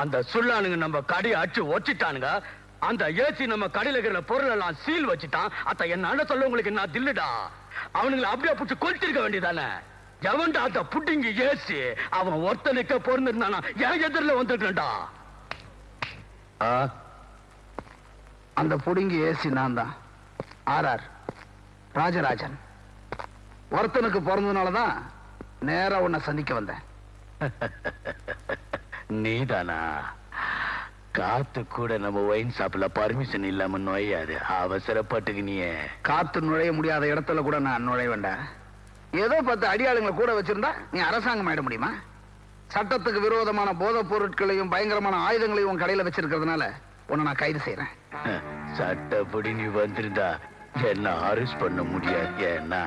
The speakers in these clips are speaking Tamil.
அந்த சுள்ளானுங்க நம்ம கடையை அடிச்சு ஒச்சிட்டானுங்க. அந்த ஏசி நம்ம கடையில இருக்கிற பொருள் எல்லாம் சீல் வச்சுட்டான். அத்த என்ன சொல்ல உங்களுக்கு என்ன தில்லுடா? அவனுங்களை அப்படியே புடிச்சு கொளுத்திருக்க வேண்டியதானே? எவன்டா அந்த புட்டிங்க ஏசி? அவன் ஒருத்தனுக்கு பொருந்திருந்தானா என் எதிரில வந்துட்டா அந்த புடுங்கி ஏசி நான் தான் ஆர்ஆர் ராஜராஜன். ஒருத்தனுக்கு பிறந்ததுனாலதான் நேரா உன்னை சந்திக்க வந்தேன். நீதானா? காத்து கூட நம்ம ஒயின் ஷாப்ல பர்மிஷன் இல்லாம நோயாது அவசரப்பட்டுக்கு நீ காத்து நுழைய முடியாத இடத்துல கூட நான் நுழைய வேண்டாம் ஏதோ பத்து அடியாளுங்களை கூட வச்சிருந்தா நீ அரசாங்கம் ஆயிட முடியுமா? சட்டத்துக்கு விரோதமான போதைப் பொருட்களையும் பயங்கரமான ஆயுதங்களையும் கடையில வச்சிருக்கிறதுனால உன்னை நான் கைது செய்யறேன் சட்டப்படி நீ வந்திருந்தா என்ன அரெஸ்ட் பண்ண முடியாது? ஏன்னா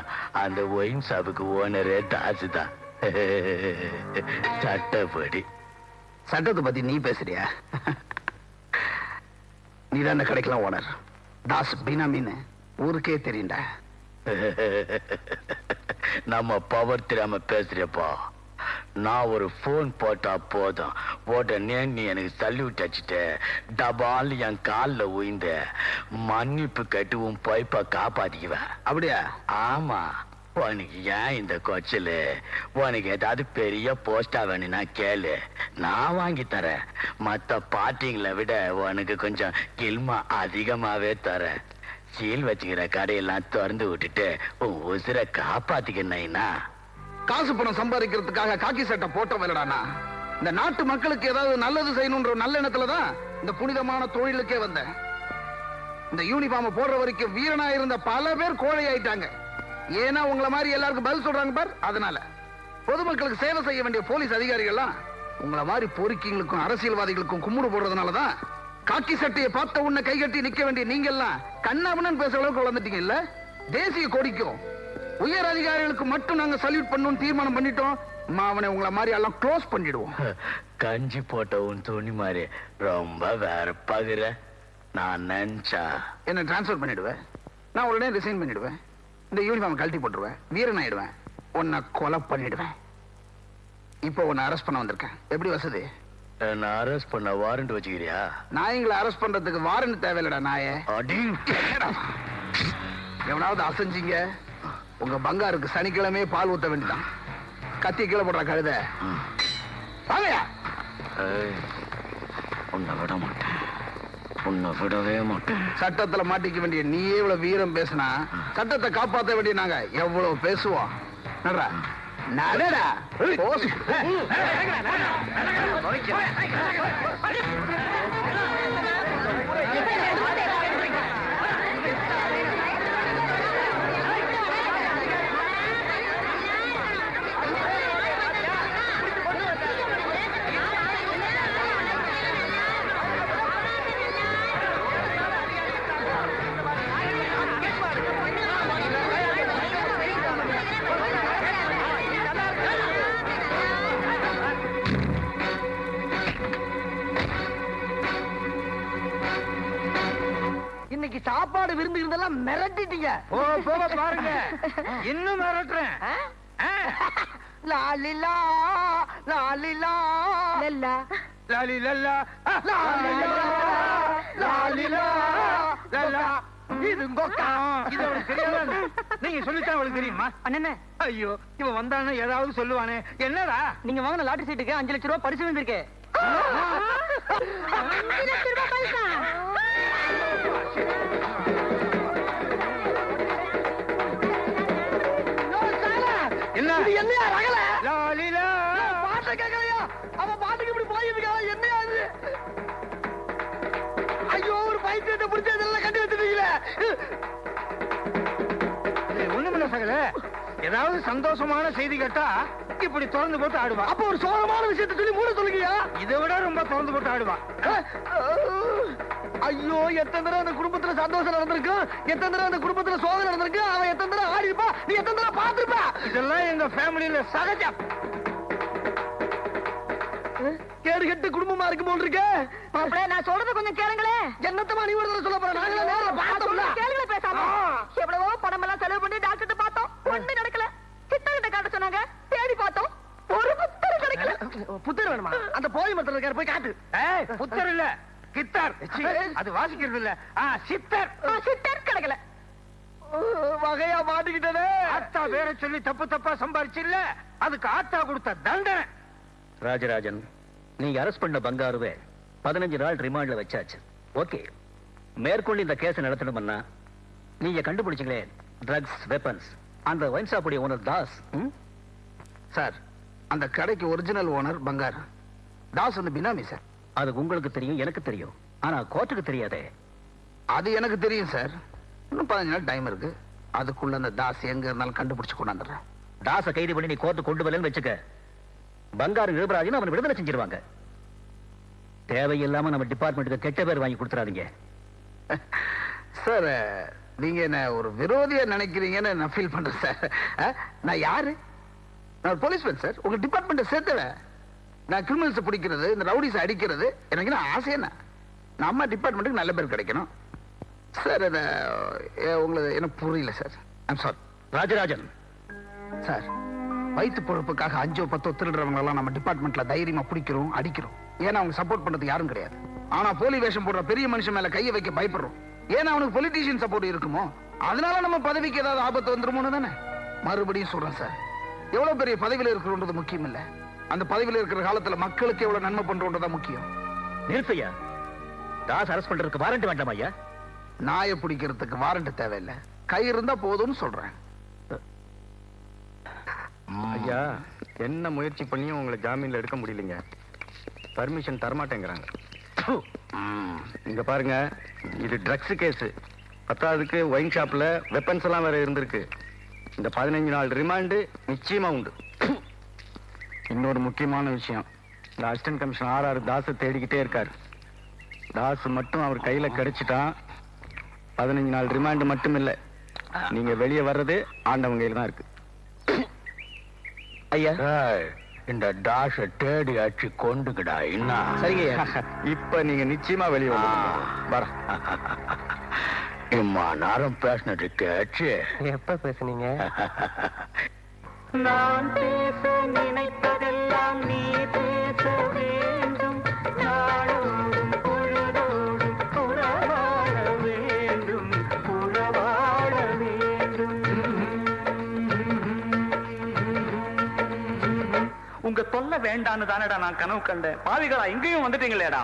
அந்த ஒயின் ஷாப்புக்கு ஓனரே தாசு தான் சட்டப்படி. சட்டத்தை பத்தி நீ பேசுறியா? நீ தான் இந்த கடைக்கெல்லாம் ஓனர். தாஸ் பினாமின்னு ஊருக்கே தெரியும்டா. நம்ம பவர் தெரியாம பேசுறப்பா நான் ஒரு போன் போட்டா போதும். உடனே நீ எனக்கு சல்யூட் அடிச்சுட்ட டபால் என் கால்ல உயிந்த மன்னிப்பு கட்டு உன் பொய்ப்ப காப்பாத்திக்குவேன் அப்படியா? ஆமா. உனக்கு ஏன் இந்த கொச்சலு? உனக்கு ஏதாவது பெரிய போஸ்டா வேணும்னா கேளு. நான் வாங்கி தரேன். மத்த பார்ட்டிங்களை விட உனக்கு கொஞ்சம் கில்மா அதிகமாவே தரேன். சீல் வச்சுக்கிற கடையெல்லாம் திறந்து விட்டுட்டு உன் உசுரை காப்பாத்திக்கணும்னா காசு பணம் சம்பாதிக்கிறதுக்காக காக்கி சட்டை போட்ட வேலடானா இந்த நாட்டு மக்களுக்கு ஏதாவது நல்லது செய்யணும்ன்ற நல்ல எண்ணத்துல தான் இந்த புனிதமான தொழிலுக்கே வந்தேன். இந்த யூனிஃபார்ம் போடுற வரைக்கும் வீரனா இருந்த பல பேர் கோழை ஆயிட்டாங்க. ஏன்னா உங்களை மாதிரி எல்லாருக்கும் பதில் சொல்றாங்க பார். அதனால பொதுமக்களுக்கு சேவை செய்ய வேண்டிய போலீஸ் அதிகாரிகள்லாம் உங்களை மாதிரி பொறுக்கிங்களுக்கும் அரசியல்வாதிகளுக்கும் கும்பிடு போடுறதுனால தான் காக்கி சட்டையை பார்த்த உன்னை கைகட்டி நிக்க வேண்டிய நீங்க எல்லாம் கண்ணாபுன்னு பேசுற அளவுக்கு வளர்ந்துட்டீங்க இல்ல? தேசிய கொடிக்கும். உயர் அதிகாரிகளுக்கு மட்டும் நாங்க சல்யூட் பண்ணணும்னு தீர்மானம் பண்ணிட்டோம். அவனை உங்களை மாதிரி எல்லாம் க்ளோஸ் பண்ணிடுவோம். கஞ்சி போட்ட உன் துணி மாதிரி ரொம்ப வேற பகுற நான் நினைச்சா என்ன டிரான்ஸ்ஃபர் பண்ணிடுவேன் நான் உடனே ரிசைன் பண்ணிடுவேன். இந்த யூனிஃபார்ம் கழட்டி போட்டுருவேன். வீரன் ஆயிடுவேன். உன்னை கொலை பண்ணிடுவேன். இப்போ உன்னை அரெஸ்ட் பண்ண வந்திருக்கேன். எப்படி வசதி? என்ன அரெஸ்ட் பண்ண வாரண்ட் வச்சுக்கிறியா? நாயங்களை அரெஸ்ட் பண்றதுக்கு வாரண்ட் தேவையில்லடா நாயே. எவனாவது அசைஞ்சிங்க? உங்க பங்காருக்கு சனிக்கிழமையே பால் ஊத்த வேண்டியதான் கத்தி கீழே போடுற கழுத. வாங்கயா உன்னை விட மாட்டேன். உன்னை விடவே மாட்டேன் சட்டத்துல மாட்டிக்க வேண்டிய நீயே இவ்வளவு வீரம் பேசினா சட்டத்தை காப்பாத்த வேண்டிய நாங்க எவ்வளவு பேசுவோம் நடரா நடடா மிரட்டிட்டீங்க. போக போக பாருங்க. இன்னும் மிரட்டுறேன். லாலிலா. லாலிலா லல்லா லாலி லல்லா லாலிலா லாலிலா லல்லா இது கொக்கா இது அவளுக்கு தெரியாதா? நீங்க சொல்லித்தான் அவளுக்கு தெரியுமா? அண்ணனே. ஐயோ இவன் வந்தானே ஏதாவது சொல்லுவானே. என்னடா? நீங்க வாங்கின லாட்டரி சீட்டுக்கு அஞ்சு லட்சம் ரூபாய் பரிசு வந்திருக்கு என்னையா ரகல? லாலிலா. பாட்டை கேட்கலையா அவன் பாட்டுக்கு இப்படி போயிருக்கா என்னையா இது? ஐயோ ஒரு பைத்தியத்தை பிடிச்சி இதெல்லாம் கட்டி வச்சிருக்கீங்களே? ஒண்ணுமில்ல சகல. ஏதாவது சந்தோஷமான செய்தி கேட்டா இப்படி திறந்து போட்டு ஆடுவா. அப்ப ஒரு சோகமான விஷயத்தை சொல்லி மூட சொல்லுங்கயா இதை விட ரொம்ப திறந்து போட்டு ஆடுவா. ஐயோ எத்தனை தடவை அந்த குடும்பத்துல சந்தோஷம் நடந்திருக்கு? எத்தனை தடவை அந்த குடும்பத்துல சோதனை நடந்திருக்கு? அவன் எத்தனை தடவை ஆடி இருப்பா நீ எத்தனை தடவை பார்த்திருப்பா? இதெல்லாம் எங்க ஃபேமிலியில சகஜம். கேடு கெட்டு குடும்பமா இருக்கு போல் இருக்கு. மாப்பிள நான் சொல்றது கொஞ்சம் கேளுங்களே. என்னத்தமா நீ ஒரு சொல்ல போற? நாங்களே நேர்ல பார்த்தோம்ல. கேளுங்களே பேசாம. எவ்வளவோ பணம் எல்லாம் செலவு பண்ணி டாக்டர் பார்த்தோம். ஒண்ணு நடக்கல. சித்தர்கிட்ட காட்ட சொன்னாங்க. தேடி பார்த்தோம். ஒரு புத்தர் கிடைக்கல. புத்தர் வேணுமா? அந்த போய் மரத்துல இருக்காரு போய் காட்டு. ஏய், புத்தர் இல்ல. கித்தார் சீ, அது வாசிக்கிறது இல்ல. ஆ, சித்தர். சித்தர் கிடைக்கல. வகையா மாட்டிக்கிட்டனே. ஆத்தா வேற சொல்லி தப்பு தப்பா சம்பாரிச்சு இல்ல. அதுக்கு ஆத்தா கொடுத்த தண்டனை. ராஜராஜன் நீங்க அரெஸ்ட் பண்ண பங்காருவே பதினஞ்சு நாள் ரிமாண்ட்ல வச்சாச்சு. ஓகே. மேற்கொண்டு இந்த கேஸ் நடத்தணும்னா நீங்க கண்டுபிடிச்சீங்களே ட்ரக்ஸ் வெப்பன்ஸ் அந்த ஒயின் ஷாப்புடைய ஓனர் தாஸ்? சார் அந்த கடைக்கு ஒரிஜினல் ஓனர் பங்கார். தாஸ் வந்து பினாமி சார். அது உங்களுக்கு தெரியும் எனக்கு தெரியும். ஆனா கோர்ட்டுக்கு தெரியாதே. அது எனக்கு தெரியும் சார். இன்னும் பதினஞ்சு நாள் டைம் இருக்கு. அதுக்குள்ள அந்த தாஸ் எங்க இருந்தாலும் கண்டுபிடிச்சு கொண்டாந்துடுறேன். தாஸ கைது பண்ணி நீ கோர்ட்டு கொண்டு வரலன்னு வச்சுக்க. பங்காரு யுவராஜன் அவன் விடுதலை செஞ்சிருவாங்க. தேவையில்லாம நம்ம டிபார்ட்மெண்ட்டுக்கு கெட்ட பேர் வாங்கி கொடுத்துறாதீங்க. சார் நீங்க என்ன ஒரு விரோதியா நினைக்கிறீங்கன்னு நான் ஃபீல் பண்றேன் சார். நான் யாரு? நான் போலீஸ்மேன் சார். உங்க டிபார்ட்மெண்ட்டை சேர்த்தவன். நான் கிரிமினல்ஸை பிடிக்கிறது இந்த ரவுடிஸை அடிக்கிறது எனக்கு நான் ஆசை என்ன? நம்ம டிபார்ட்மெண்ட்டுக்கு நல்ல பேர் கிடைக்கணும். சார் அதை உங்களுக்கு எனக்கு புரியல sir I'm sorry Rajarajan. Sir வயிற்று பொழப்புக்காக அஞ்சோ பத்தோ திருடுறவங்க எல்லாம் நம்ம டிபார்ட்மெண்ட்ல தைரியமா பிடிக்கிறோம் அடிக்கிறோம். ஏன்னா அவங்க சப்போர்ட் பண்றதுக்கு யாரும் கிடையாது. ஆனா போலி வேஷம் போடுற பெரிய மனுஷன் மேல கையை வைக்க பயப்படுறோம். ஏன்னா அவனுக்கு பொலிட்டீஷியன் சப்போர்ட் இருக்குமோ? அதனால நம்ம பதவிக்கு ஏதாவது ஆபத்து வந்துருமோன்னு தானே? மறுபடியும் சொல்றேன் சார் எவ்வளவு பெரிய பதவியில இருக்கிறோன்றது முக்கியம் இல்ல அந்த பதவியில இருக்கிற காலத்துல மக்களுக்கு எவ்வளவு நன்மை பண்றோன்றதா முக்கியம். நிறுத்தையா தாஸ் அரெஸ்ட் பண்றதுக்கு வாரண்ட் வேண்டாம் ஐயா? நாயை பிடிக்கிறதுக்கு வாரண்ட் தேவையில்லை. கை இருந்தா போதும்னு சொல்றேன். ஐயா என்ன முயற்சி பண்ணியும் உங்களை ஜாமீன்ல எடுக்க முடியலைங்க. பர்மிஷன் தரமாட்டேங்கிறாங்க. இங்க பாருங்க. இது ட்ரக்ஸ் கேஸ் பத்தாவதுக்கு ஒயின் ஷாப்ல வெப்பன்ஸ் எல்லாம் வேற இருந்திருக்கு. இந்த பதினஞ்சு நாள் ரிமாண்டு நிச்சயமா உண்டு. இன்னொரு முக்கியமான விஷயம். இந்த அசிஸ்டன்ட் கமிஷனர் ஆர் ஆர் தாஸை தேடிக்கிட்டே இருக்காரு. தாஸ் மட்டும் அவர் கையில கிடைச்சிட்டான் பதினஞ்சு நாள் ரிமாண்டு மட்டும் இல்ல நீங்க வெளியே வர்றது ஆண்டவங்க கையில தான் இருக்கு. ஐயா. இந்த டாஷ தேடி அடிச்சு கொண்டுக்கடா என்ன சரிங்க இப்ப நீங்க நிச்சயமா வெளியே வந்து வர. இம்மா நேரம் பேசினது கேச்சு எப்ப பேசுனீங்க? நான் பேச நினைப்பதெல்லாம் நீ பேச வேண்டும். நாடோடும் பொழுதோடும் உறவாட வேண்டும். உறவாட வேண்டும். உங்க தொல்லை வேண்டான்னு தானடா நான் கனவு கண்டேன். பாவிகளா இங்கேயும் வந்துட்டீங்களேடா.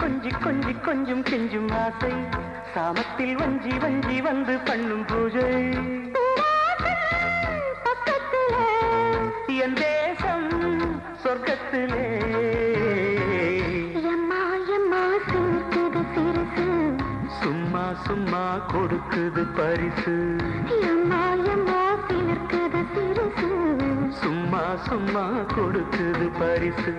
கொஞ்சி கொஞ்சி கொஞ்சம் கெஞ்சும் ஆசை? சாமத்தில் வஞ்சி வஞ்சி வந்து பண்ணும் பூஜை. பக்கத்திலே என் தேசம் சொர்க்கத்திலே. எம்மா எம்மா சிரிக்குது சிறுசு சும்மா சும்மா கொடுக்குது பரிசு. சும்மா கொடுக்குது பரிசு.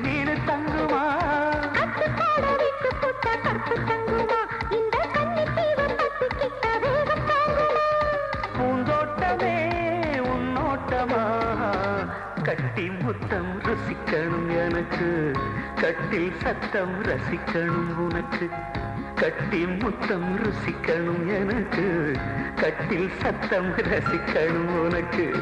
வேகம் தங்குமா? பூந்தோட்டமே உன்னோட்டமா? கட்டி முத்தம் ரசிக்கணும் எனக்கு. கட்டில் சத்தம் ரசிக்கணும் உனக்கு. கட்டி முத்தம் ருசிக்கணும் எனக்கு. கட்டில் சத்தம் ரசிக்கணும் உனக்கு.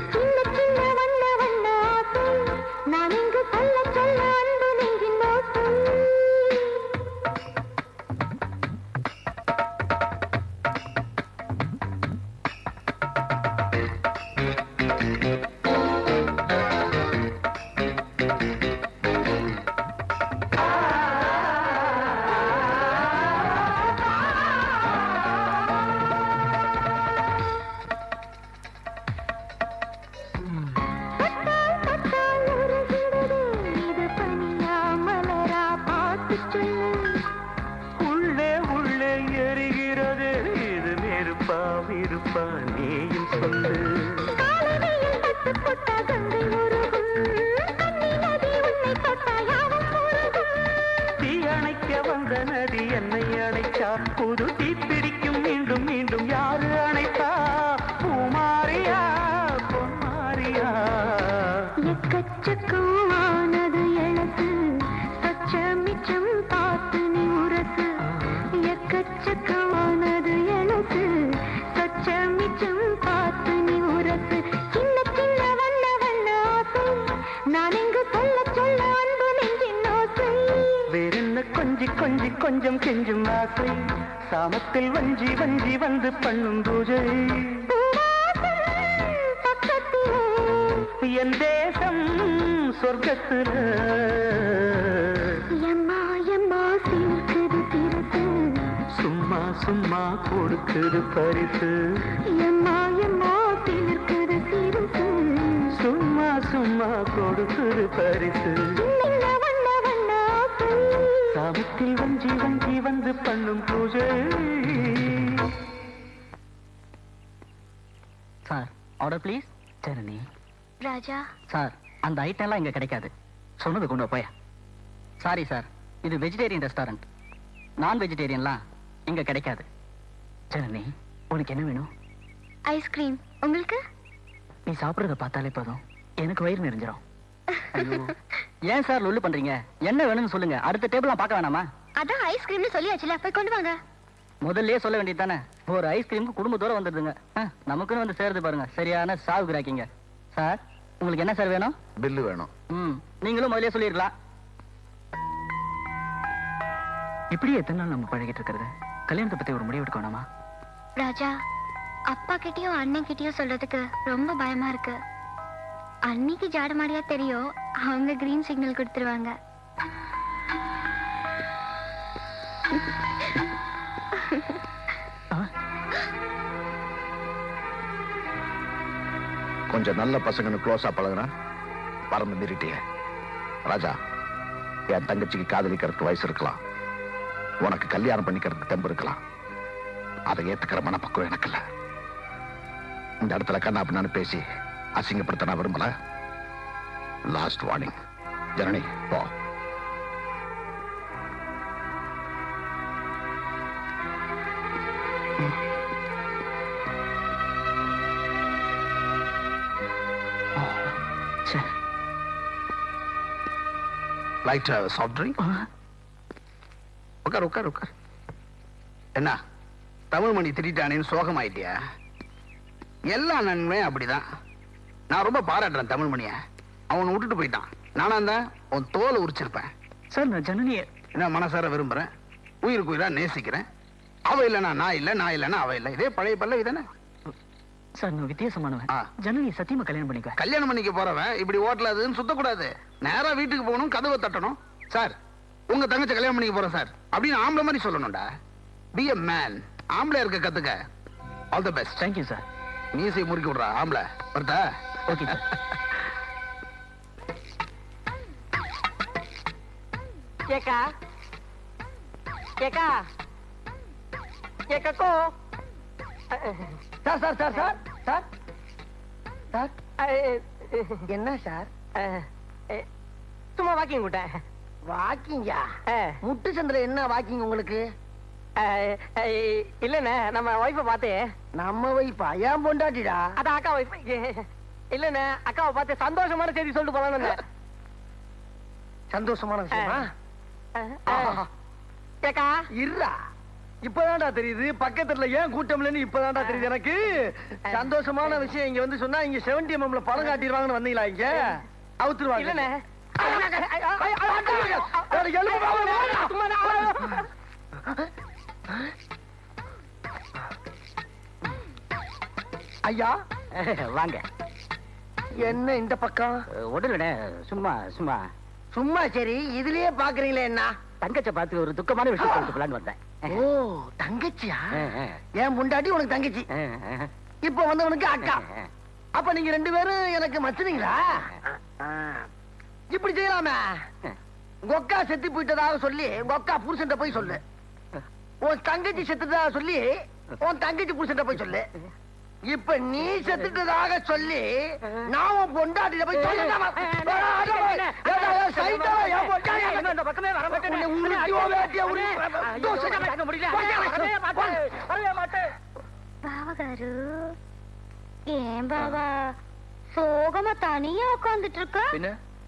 எரிகிறது இது நெருப்பா விருப்பா நீயும் சொல்லு. கொஞ்சம் கெஞ்சும் ஆசை. சாமத்தில் வஞ்சி வஞ்சி வந்து பண்ணும் பூஜை. என் தேசம் சொர்க்கத்துல. சும்மா சும்மா கொடுக்குது பரிசு. எம்மா எம்மா திருத்து சும்மா சும்மா கொடுக்குது பரிசு. வந்து பண்ணும் பூஜை. Sir order please Janani Raja. Sir அந்த ஐட்டம்லாம் இங்க கிடைக்காது. சொன்னது கொண்டு போய. சாரி சார் இது வெஜிடேரியன் ரெஸ்டாரண்ட் நான் வெஜிடேரியன்லாம் இங்க கிடைக்காது. ஜனனி உனக்கு என்ன வேணும்? ஐஸ்கிரீம் உங்களுக்கு? நீ சாப்பிடுறத பார்த்தாலே போதும். எனக்கு வயிறு நிறைஞ்சிரும். ஐயோ. ஏன் சார் லொல்லு பண்றீங்க? என்ன வேணும்னு சொல்லுங்க. அடுத்த டேபிள் பார்க்க வேணாமா? அதான் ஐஸ்கிரீம்னு சொல்லியாச்சுல போய் கொண்டு வாங்க. முதல்லயே சொல்ல வேண்டியது தானே? ஒரு ஐஸ்கிரீமுக்கு குடும்பத்தோட வந்துடுதுங்க. நமக்குன்னு வந்து சேருது பாருங்க. சரியான சாவு கிராக்கிங்க சார் உங்களுக்கு என்ன சார் வேணும்? பில்லு வேணும். ம் நீங்களும் முதல்லயே சொல்லிருக்கலாம் இப்படி எத்தனை நாள் நம்ம பழகிட்டு இருக்கிறது? கல்யாணத்தை பத்தி ஒரு முடிவு எடுக்க வேணாமா ராஜா அப்பா கிட்டயும் அண்ணன் கிட்டயும் சொல்றதுக்கு ரொம்ப பயமா இருக்கு. அன்னைக்கு ஜாடமாடியா தெரியும் அவங்க கிரீன் சிக்னல் கொடுத்துருவாங்க. கொஞ்சம் நல்ல பசங்கன்னு க்ளோஸா பழகுனா பறந்து மீறிட்டிய ராஜா என் தங்கச்சிக்கு காதலிக்கிறதுக்கு வயசு இருக்கலாம். உனக்கு கல்யாணம் பண்ணிக்கிறதுக்கு தெம்பு இருக்கலாம். அதை ஏத்துக்கிற மனப்பக்குவம் எனக்கு இல்ல இந்த இடத்துல கண்ணா அப்படின்னு பேசி அசிங்கப்படுத்த நான் விரும்பல. லாஸ்ட் வார்னிங் ஜனனி போ. லைட் சாஃப்ட் ட்ரிங்க் உட்கார் உட்கார் உட்கார் என்ன? தமிழ் மணி திட்டானேன்னு சோகமாயிட்டியா? எல்லா நன்மையும் அப்படிதான். நான் ரொம்ப பாராட்டுறேன் தமிழ் மணிய. அவனை விட்டுட்டு போயிட்டான். நானா தான் உன் தோலை உரிச்சிருப்பேன். சார் நான் ஜனனிய என்ன மனசார விரும்புறேன்? உயிருக்கு உயிரா நேசிக்கிறேன். அவ இல்லைனா நான் இல்லை நான் இல்லைன்னா அவ இல்லை. இதே பழைய பல்லவி தானே? சார் நான் வித்தியாசமானவன். ஜனனி சத்தியமா கல்யாணம் பண்ணிக்குவேன் கல்யாணம் பண்ணிக்க போறவன் இப்படி ஓட்டல அதுன்னு சுத்தக்கூடாது. நேரா வீட்டுக்கு போகணும் கதவை தட்டணும். சார் உங்க தங்கச்சி கல்யாணம் பண்ணிக்க போறேன் சார். அப்படின்னு ஆம்பளை மாதிரி சொல்லணும்டா. பி எ மேன் ஆம்பளை இருக்க கத்துக்க. All the best thank you sir மீசை முறுக்கி விடுறா ஆம்பளை. வருதா ஓகே சார் ஏக்கா. ஏக்கா. ஏக்கோ sir sir sir sir. Sir. Sir என்ன சார்? சும்மா வாக்கிங் விட்டேன் வாக்கிங்கா? முட்டு சந்திர என்ன வாக்கிங் உங்களுக்கு? இல்லண்ணே நம்ம ஒய்ஃபை பார்த்து. நம்ம வைப்பா ஏன் பொண்டாட்டிடா? அதான் அக்கா ஒய்ஃப் இல்லண்ணே அக்காவை பார்த்து சந்தோஷமான செய்தி சொல்லிட்டு போலான்னு. சந்தோஷமான விஷயமா. ஏக்கா இப்பதான்டா தெரியுது. பக்கத்துல ஏன் கூட்டம் இல்லைன்னு இப்பதான்டா தெரியுது எனக்கு. சந்தோஷமான விஷயம் இங்க வந்து சொன்னா இங்க செவன்டி எம்எம்ல படம் காட்டிடுவாங்கன்னு வந்தீங்களா இங்க? அவுத்துருவாங்க. ஐயா? வாங்க. என்ன இந்த பக்கம்? ஒடுலண்ணே சும்மா சும்மா. சும்மா சரி. இதுலயே பாக்குறீங்களே என்ன? தங்கச்ச பார்த்து ஒரு துக்கமான விஷயம் சொல்லிட்டு வந்தேன். ஓ தங்கச்சியா. என் முண்டாட்டி உனக்கு தங்கச்சி. இப்ப வந்தவனுக்கு அக்கா. அப்ப நீங்க ரெண்டு பேரும் எனக்கு மச்சுனீங்களா? இப்படி செய்யலாமே. கொக்கா செத்து போயிட்டதாக சொல்லி கொக்கா புருஷன்ட்ட போய் சொல்லு. உன் தங்கச்சி செத்துட்டதாக சொல்லி உன் தங்கச்சி புருஷன்ட்ட போய் சொல்லு. இப்ப நீ செத்துட்டதாக சொல்லி நான் பொண்டாட்டில போய் ஏன் பாவா சோகமா தனியா உட்காந்துட்டு இருக்க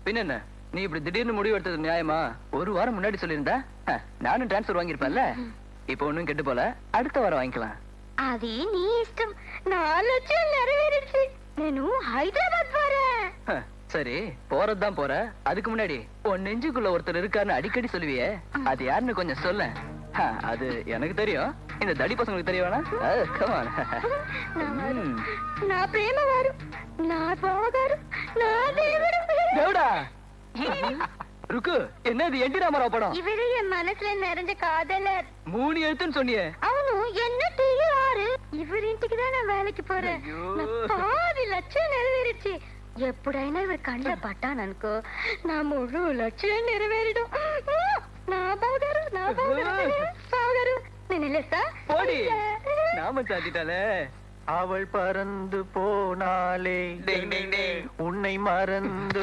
பின்ன நீ இப்படி திடீர்னு முடிவு எடுத்தது நியாயமா ஒரு வாரம் முன்னாடி சொல்லியிருந்தா நானும் டிரான்ஸ்பர் வாங்கியிருப்பேன்ல இப்ப ஒண்ணும் கெட்டு போல அடுத்த வாரம் வாங்கிக்கலாம் అది నీ ఇష్టం నా ఆలోచన నెరవేరుச்சு నేను హైదరాబాద్ போறேன். சரி போறதுதான் போற. அதுக்கு முன்னாடி உன் நெஞ்சுக்குள்ள ஒருத்தர் இருக்காருன்னு அடிக்கடி சொல்லுவியே. அது யாருன்னு கொஞ்சம் சொல்ல. அது எனக்கு தெரியும். இந்த தடி பசங்களுக்கு தெரியவானா கமான் నా ప్రేమ వారు నా బావగారు నా ருக்கு என்னது என்டி ராமராவ் படம்? இவரு என் மனசுல நிறைஞ்ச காதலர். மூணு எழுத்துன்னு சொன்னியே. அவனு என்ன தெரியும் இவர் ఇంటికి தான் நான் வேலைக்கு போறேன் பாதி லட்சம் நிறைவேறிச்சு ఎప్పుడైనా ఇవి కండ్ల పట్టాను అనుకో నా మూడు లక్షలు నెరవేరడం నా బావగారు నా బావగారు బావగారు నేను వెళ్ళేస్తా పోడి నామం చాటిటాలే அவள் பறந்து போனாலே உன்னை மறந்து